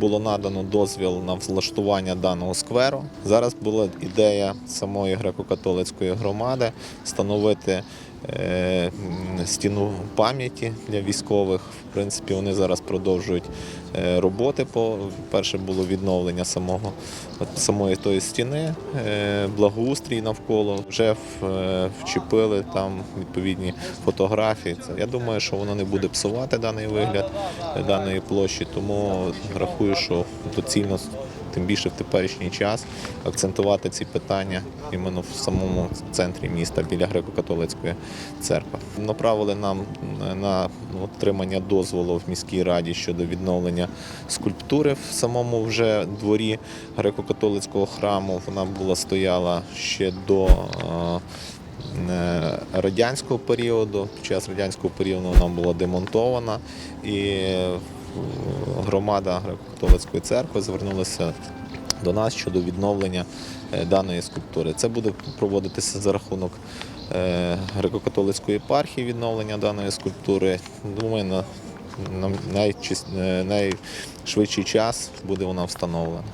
Було надано дозвіл на влаштування даного скверу. Зараз була ідея самої греко-католицької громади встановити стіну пам'яті для військових. В принципі, вони зараз продовжують е, роботи. По перше було відновлення самого самої тої стіни, е, благоустрій навколо. Вже е, вчепили там відповідні фотографії. Я думаю, що воно не буде псувати даний вигляд е, даної площі, тому рахую, що доцільно. Тим більше в теперішній час акцентувати ці питання іменно в самому центрі міста біля греко-католицької церкви. Направили нам на отримання дозволу в міській раді щодо відновлення скульптури в самому вже дворі греко-католицького храму. Вона була стояла ще до е, радянського періоду. Під час радянського періоду вона була демонтована і громада греко-католицької церкви звернулася до нас щодо відновлення е, даної скульптури. Це буде проводитися за рахунок е, греко-католицької єпархії відновлення даної скульптури. Думаю, на, е, найшвидший час буде вона встановлена.